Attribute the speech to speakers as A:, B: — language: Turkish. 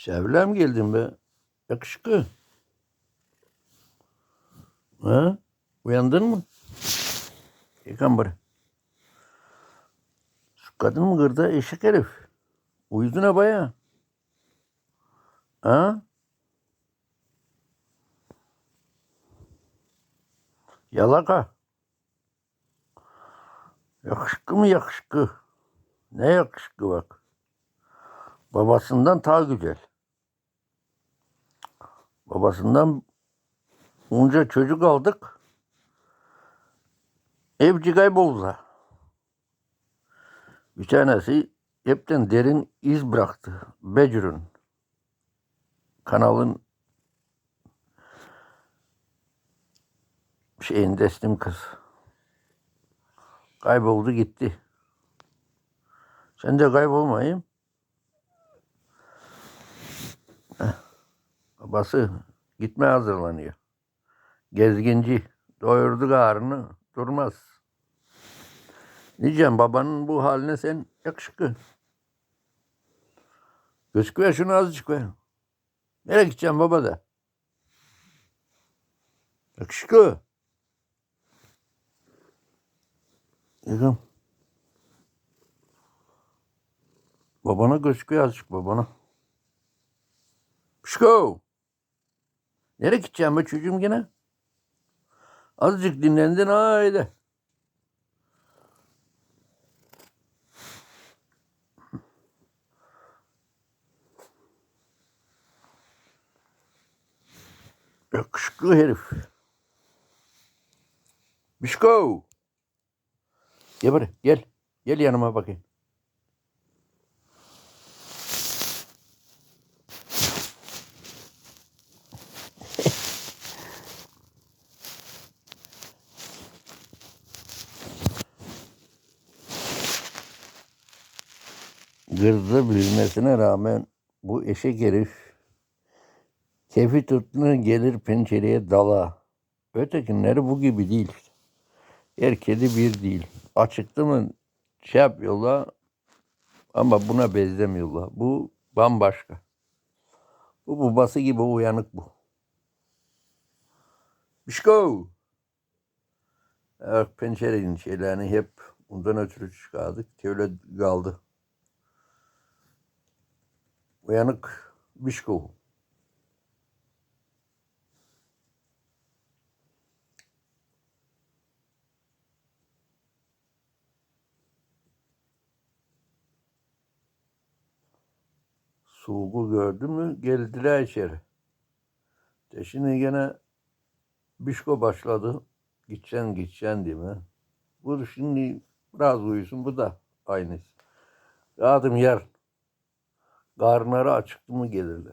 A: Şevle mi geldin be? Yakışıklı. Ha? Uyandın mı? Yıkan bari. Şu kadın mı kırdı? Eşek herif. Uyudun ha baya. Ha? Yalaka. Yakışıklı mı yakışıklı? Ne yakışıklı bak. Babasından daha güzel. Babasından onca çocuk aldık. Evci kayboldu. Bir tanesi hepten derin iz bıraktı. Becür'ün. Kanalın şeyin destim kız. Kayboldu gitti. Sen de kaybolmayayım. Babası gitme hazırlanıyor. Gezginci. Doyurdu karnını. Durmaz. Diyeceğim babanın bu haline sen yakışıklı. Gözükü ver şunu azıcık ver. Nereye gideceğim baba da? Yakışıklı. Yıkım. Babana gözüküyor azıcık babana. Pişko. Nereye gideceğim be çocuğum gene? Azıcık dinlendin haydi. Yakışıklı herif. Bişko. Gel buraya gel. Gel yanıma bakayım. Gırdı bilmesine rağmen bu eşek herif kefi tuttuğunu gelir pencereye dala. Ötekinleri bu gibi değil. Her kedi bir değil. Açıktı mı şey yapıyorlar ama buna benzemiyorlar. Bu bambaşka. Bu babası gibi uyanık bu. Bişko. Evet, pencerenin şeylerini hep ondan ötürü çıkardık. Öyle kaldı. Uyanık Bişko. Soğuğu gördü mü geldiler içeri. De şimdi gene Bişko başladı. Gideceksin gideceksin değil mi? Bu şimdi biraz uyusun bu da aynı. Yardım yer. Karnları açıktı mı gelirler.